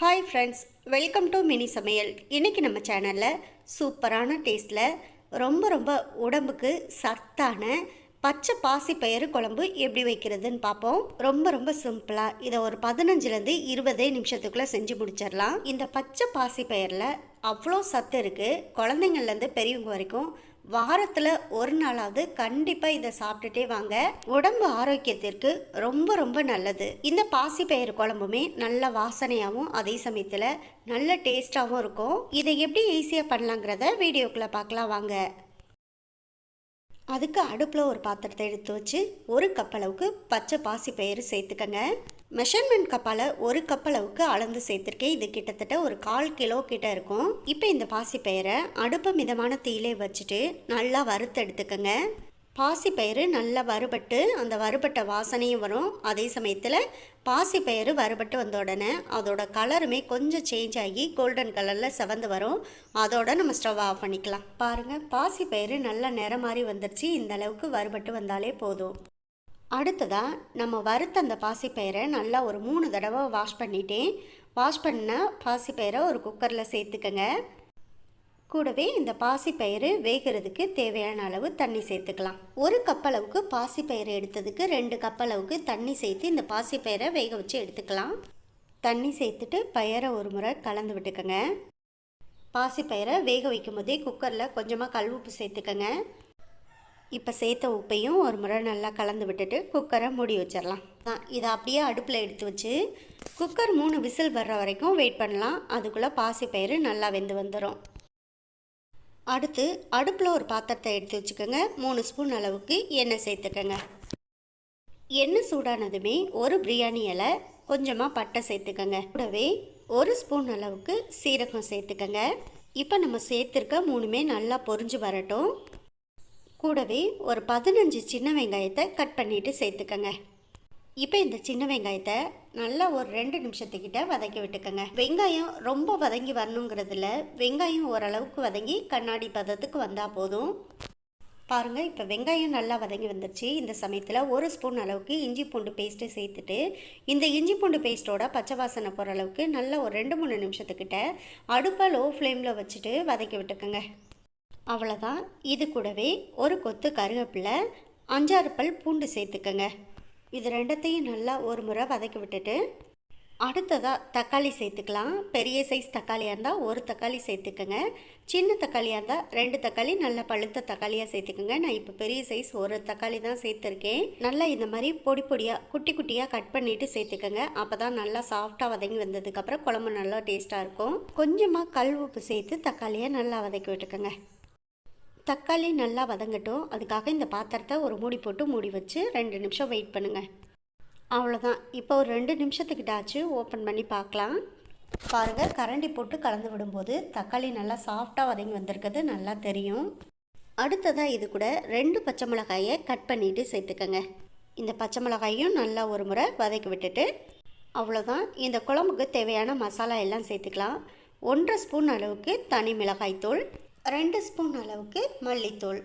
Hi friends welcome to mini Samayal இன்றைக்கி நம்ம சேனலில் சூப்பரான டேஸ்ட்டில் ரொம்ப ரொம்ப உடம்புக்கு சத்தான பச்சை பாசிப்பயிறு குழம்பு எப்படி வைக்கிறதுன்னு பார்ப்போம். ரொம்ப ரொம்ப சிம்பிளாக இதை ஒரு பதினஞ்சுலேருந்து இருபதே நிமிஷத்துக்குள்ளே செஞ்சு முடிச்சிடலாம். இந்த பச்சை பாசிப்பயிரில் அவ்வளோ சத்து இருக்குது குழந்தைங்கள்லேருந்து பெரியவங்க வரைக்கும் வாரத்தில் ஒரு நாளாவது கண்டிப்பாக இதை சாப்பிட்டுட்டே வாங்க. உடம்பு ஆரோக்கியத்திற்கு ரொம்ப ரொம்ப நல்லது. இந்த பாசிப்பயிறு குழம்புமே நல்ல வாசனையாகவும் அதே சமயத்தில் நல்ல டேஸ்ட்டாகவும் இருக்கும். இதை எப்படி ஈஸியாக பண்ணலாங்கிறத வீடியோக்குள்ளே பார்க்கலாம் வாங்க. அதுக்கு அடுப்பில் ஒரு பாத்திரத்தை எடுத்து வச்சு ஒரு கப் அளவுக்கு பச்சை பாசிப்பயிறு சேர்த்துக்கங்க. மெஷர்மெண்ட் கப்பால் ஒரு கப் அளவுக்கு அளந்து சேர்த்துருக்கேன். இது கிட்டத்தட்ட ஒரு கால் கிலோ கிட்ட இருக்கும். இப்போ இந்த பாசிப்பயிரை அடுப்பு மிதமான தீயிலே வச்சுட்டு நல்லா வறுத்து எடுத்துக்கங்க. பாசிப்பயிறு நல்லா வறுபட்டு அந்த வறுபட்ட வாசனையும் வரும். அதே சமயத்தில் பாசிப்பயிறு வறுபட்டு வந்த உடனே அதோட கலருமே கொஞ்சம் சேஞ்ச் ஆகி கோல்டன் கலரில் செவந்து வரும். அதோட நம்ம ஸ்டவ் ஆஃப் பண்ணிக்கலாம். பாருங்கள் பாசிப்பயிறு நல்லா நிறம் மாதிரி வந்துருச்சு. இந்த அளவுக்கு வறுபட்டு வந்தாலே போதும். அடுத்ததாக நம்ம வறுத்த அந்த பாசிப்பயிரை நல்லா ஒரு மூணு தடவை வாஷ் பண்ணிட்டேன். வாஷ் பண்ண பாசிப்பயிரை ஒரு குக்கரில் சேர்த்துக்கங்க. கூடவே இந்த பாசிப்பயிறு வேகிறதுக்கு தேவையான அளவு தண்ணி சேர்த்துக்கலாம். ஒரு கப் அளவுக்கு பாசிப்பயிறு எடுத்ததுக்கு ரெண்டு கப் அளவுக்கு தண்ணி சேர்த்து இந்த பாசிப்பயிரை வேக வச்சு எடுத்துக்கலாம். தண்ணி சேர்த்துட்டு பயிரை ஒரு முறை கலந்து விட்டுக்கோங்க. பாசிப்பயிரை வேக வைக்கும் போதே குக்கரில் கொஞ்சமாக கல் உப்பு சேர்த்துக்கங்க. இப்போ சேர்த்த உப்பையும் ஒரு முறை நல்லா கலந்து விட்டுட்டு குக்கரை மூடி வச்சிடலாம். இதை அப்படியே அடுப்பில் எடுத்து வச்சு குக்கர் மூணு விசில் வர்ற வரைக்கும் வெயிட் பண்ணலாம். அதுக்குள்ளே பாசிப்பயிறு நல்லா வெந்து வந்துடும் அடுத்து அடுப்பில் ஒரு பாத்திரத்தை எடுத்து வச்சுக்கோங்க. மூணு ஸ்பூன் அளவுக்கு எண்ணெய் சேர்த்துக்கோங்க. எண்ணெய் சூடானதுமே ஒரு பிரியாணி இலை கொஞ்சமாக பட்டை சேர்த்துக்கோங்க. கூடவே ஒரு ஸ்பூன் அளவுக்கு சீரகம் சேர்த்துக்கோங்க. இப்போ நம்ம சேர்த்துருக்க மூணுமே நல்லா பொரிஞ்சு வரட்டும். கூடவே ஒரு பதினஞ்சு சின்ன வெங்காயத்தை கட் பண்ணிவிட்டு சேர்த்துக்கங்க. இப்போ இந்த சின்ன வெங்காயத்தை நல்லா ஒரு ரெண்டு நிமிஷத்துக்கிட்ட வதக்கி விட்டுக்கோங்க. வெங்காயம் ரொம்ப வதங்கி வரணுங்கிறதுல வெங்காயம் ஓரளவுக்கு வதங்கி கண்ணாடி பதத்துக்கு வந்தால் போதும். பாருங்கள் இப்போ வெங்காயம் நல்லா வதங்கி வந்துருச்சு. இந்த சமயத்தில் ஒரு ஸ்பூன் அளவுக்கு இஞ்சி பூண்டு பேஸ்ட்டு சேர்த்துட்டு இந்த இஞ்சி பூண்டு பேஸ்ட்டோட பச்சை வாசனை போகிற அளவுக்கு நல்லா ஒரு ரெண்டு மூணு நிமிஷத்துக்கிட்ட அடுப்பை லோ ஃப்ளேமில் வச்சுட்டு வதக்கி விட்டுக்கோங்க. அவ்வளோதான் இது கூடவே ஒரு கொத்து கருவேப்பிலை அஞ்சாறு பல் பூண்டு சேர்த்துக்கங்க. இது ரெண்டத்தையும் நல்லா ஒரு முறை வதக்கி விட்டுட்டு அடுத்ததாக தக்காளி சேர்த்துக்கலாம். பெரிய சைஸ் தக்காளியாக இருந்தால் ஒரு தக்காளி சேர்த்துக்கோங்க. சின்ன தக்காளியாக இருந்தால் ரெண்டு தக்காளி நல்லா பழுத்த தக்காளியாக சேர்த்துக்கோங்க. நான் இப்போ பெரிய சைஸ் ஒரு தக்காளி தான் சேர்த்துருக்கேன். நல்லா இந்த மாதிரி பொடி பொடியாக குட்டி குட்டியாக கட் பண்ணிவிட்டு சேர்த்துக்கோங்க. அப்போ தான் நல்லா சாஃப்டாக வதங்கி வந்ததுக்கப்புறம் குழம்பு நல்லா டேஸ்ட்டாக இருக்கும். கொஞ்சமாக கல் உப்பு சேர்த்து தக்காளியை நல்லா வதக்கி விட்டுக்கோங்க. தக்காளி நல்லா வதங்கட்டும். அதுக்காக இந்த பாத்திரத்தை ஒரு மூடி போட்டு மூடி வச்சு ரெண்டு நிமிஷம் வெயிட் பண்ணுங்கள் அவ்வளோதான் இப்போ ஒரு ரெண்டு நிமிஷத்துக்கிட்ட ஆச்சு ஓப்பன் பண்ணி பார்க்கலாம். பாருங்கள் கரண்டி போட்டு கலந்து விடும்போது தக்காளி நல்லா சாஃப்டாக வதங்கி வந்திருக்கிறது நல்லா தெரியும். அடுத்ததாக இது கூட ரெண்டு பச்சை மிளகாயை கட் பண்ணிவிட்டு சேர்த்துக்கங்க. இந்த பச்சை மிளகாயும் நல்லா ஒரு முறை வதக்கி விட்டுட்டு அவ்வளோதான் இந்த குழம்புக்கு தேவையான மசாலா எல்லாம் சேர்த்துக்கலாம். ஒன்றரை ஸ்பூன் அளவுக்கு தனி மிளகாய் தூள் ரெண்டு ஸ்பூன் அளவுக்கு மல்லித்தூள்.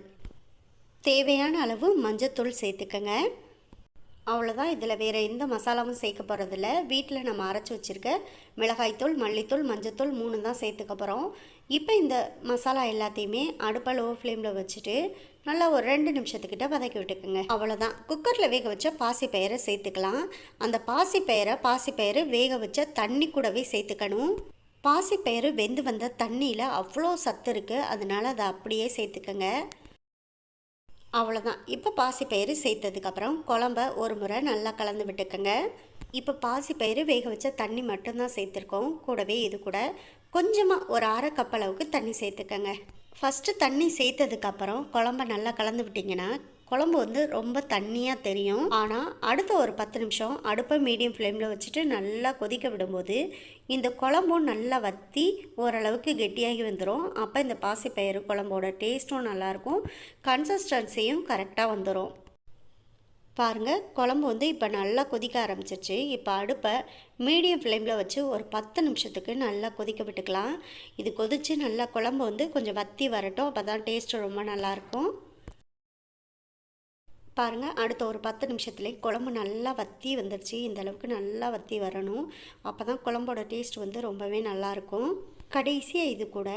தேவையான அளவு மஞ்சத்தூள் சேர்த்துக்கங்க. அவ்வளோதான் இதில் வேறு எந்த மசாலாவும் சேர்க்க போகிறதில்ல வீட்டில் நம்ம அரைச்சி வச்சுருக்க மிளகாய்த்தூள் மல்லித்தூள் மஞ்சத்தூள் மூணு தான் சேர்த்துக்க போகிறோம் இப்போ இந்த மசாலா எல்லாத்தையுமே அடுப்பை லோ ஃப்ளேமில் வச்சுட்டு நல்லா ஒரு ரெண்டு நிமிஷத்துக்கிட்ட வதக்கி விட்டுக்குங்க. அவ்வளோதான் குக்கரில் வேக வச்ச பாசிப்பயிரை சேர்த்துக்கலாம். அந்த பாசிப்பயிரை பாசிப்பயிறு வேக வச்ச தண்ணி கூடவே சேர்த்துக்கணும். பாசிப்பயிறு வெந்து வந்த தண்ணியில் அவ்வளோ சத்து இருக்குது அதனால் அதை அப்படியே சேர்த்துக்கோங்க. அவ்வளோதான் இப்போ பாசிப்பயிறு சேர்த்ததுக்கப்புறம் குழம்ப ஒரு முறை நல்லா கலந்து விட்டுக்கோங்க. இப்போ பாசிப்பயிறு வேக வச்ச தண்ணி மட்டும்தான் சேர்த்துருக்கோம். கூடவே இது கூட கொஞ்சமாக ஒரு அரை கப் அளவுக்கு தண்ணி சேர்த்துக்கோங்க. ஃபஸ்ட்டு தண்ணி சேர்த்ததுக்கப்புறம் குழம்ப நல்லா கலந்து விட்டிங்கன்னா குழம்பு வந்து ரொம்ப தண்ணியாக தெரியும். ஆனால் அடுத்த ஒரு பத்து நிமிஷம் அடுப்பை மீடியம் ஃப்ளேமில் வச்சுட்டு நல்லா கொதிக்க விடும்போது இந்த குழம்பும் நல்லா வற்றி ஓரளவுக்கு கெட்டியாகி வந்துடும் அப்போ இந்த பாசிப்பயிறு குழம்போட டேஸ்ட்டும் நல்லாயிருக்கும் கன்சிஸ்டன்சியும் கரெக்டாக வந்துடும் பாருங்கள் குழம்பு வந்து இப்போ நல்லா கொதிக்க ஆரம்பிச்சிருச்சு. இப்போ அடுப்பை மீடியம் ஃப்ளேமில் வச்சு ஒரு பத்து நிமிஷத்துக்கு நல்லா கொதிக்க விட்டுக்கலாம். இது கொதித்து நல்லா குழம்பு வந்து கொஞ்சம் வத்தி வரட்டும். அப்போ தான் டேஸ்ட்டு ரொம்ப நல்லாயிருக்கும் பாருங்கள் அடுத்த ஒரு பத்து நிமிஷத்துலேயே குழம்பு நல்லா வத்தி வந்துடுச்சு இந்த அளவுக்கு நல்லா வத்தி வரணும். அப்போ தான் குழம்போட டேஸ்ட் வந்து ரொம்பவே நல்லாயிருக்கும் கடைசியாக இது கூட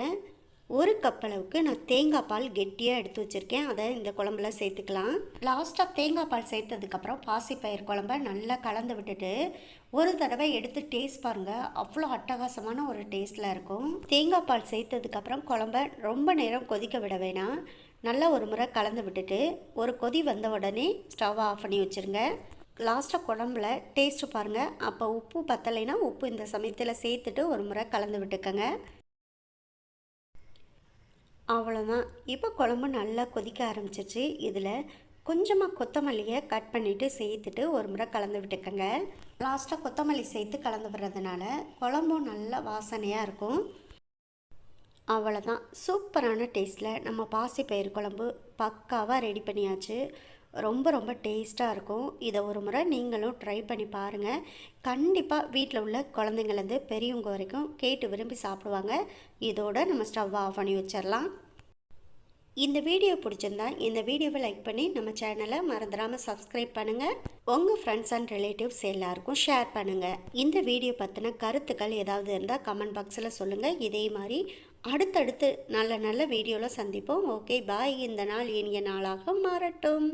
ஒரு கப் அளவுக்கு நான் தேங்காய் பால் கெட்டியாக எடுத்து வச்சுருக்கேன். அதை இந்த குழம்புல சேர்த்துக்கலாம். லாஸ்ட்டாக தேங்காய் பால் சேர்த்ததுக்கப்புறம் பாசிப்பயிர் குழம்ப நல்லா கலந்து விட்டுட்டு ஒரு தடவை எடுத்து டேஸ்ட் பாருங்கள் அவ்வளோ அட்டகாசமான ஒரு டேஸ்ட்டில் இருக்கும். தேங்காய் பால் சேர்த்ததுக்கப்புறம் குழம்ப ரொம்ப நேரம் கொதிக்க விட வேணாம். நல்லா ஒரு முறை கலந்து விட்டுட்டு ஒரு கொதி வந்த உடனே ஸ்டவ் ஆஃப் பண்ணி வச்சுருங்க. லாஸ்ட்டாக குழம்புல டேஸ்ட்டு பாருங்கள் அப்போ உப்பு பத்தலைன்னா உப்பு இந்த சமயத்தில் சேர்த்துட்டு ஒரு முறை கலந்து விட்டுக்கோங்க. அவ்வளோதான் இப்போ குழம்பு நல்லா கொதிக்க ஆரம்பிச்சிச்சு இதில் கொஞ்சமாக கொத்தமல்லியை கட் பண்ணிவிட்டு சேர்த்துட்டு ஒரு முறை கலந்து விட்டுக்கோங்க. லாஸ்ட்டாக கொத்தமல்லி சேர்த்து கலந்து விடுறதுனால குழம்பும் நல்லா வாசனையாக இருக்கும். அவ்வளோதான் சூப்பரான டேஸ்ட்டில் நம்ம பாசிப்பயிர் குழம்பு பக்காவாக ரெடி பண்ணியாச்சு. ரொம்ப ரொம்ப டேஸ்ட்டாக இருக்கும். இதை ஒரு முறை நீங்களும் ட்ரை பண்ணி பாருங்கள் கண்டிப்பாக வீட்டில் உள்ள குழந்தைங்கள்லேருந்து பெரியவங்க வரைக்கும் கேட்டு விரும்பி சாப்பிடுவாங்க. இதோட நம்ம ஸ்டவ் ஆஃப் பண்ணி வச்சிடலாம் இந்த வீடியோ பிடிச்சிருந்தா இந்த வீடியோவை லைக் பண்ணி நம்ம சேனலை மறந்துடாமல் சப்ஸ்கிரைப் பண்ணுங்கள் உங்கள் ஃப்ரெண்ட்ஸ் அண்ட் ரிலேட்டிவ்ஸ் எல்லாருக்கும் ஷேர் பண்ணுங்கள் இந்த வீடியோ பற்றின கருத்துக்கள் ஏதாவது இருந்தால் கமெண்ட் பாக்ஸில் சொல்லுங்கள் இதே மாதிரி அடுத்தடுத்து நல்ல நல்ல வீடியோவில் சந்திப்போம். ஓகே பாய் இந்த நாள் இனிய நாளாக மாறட்டும்.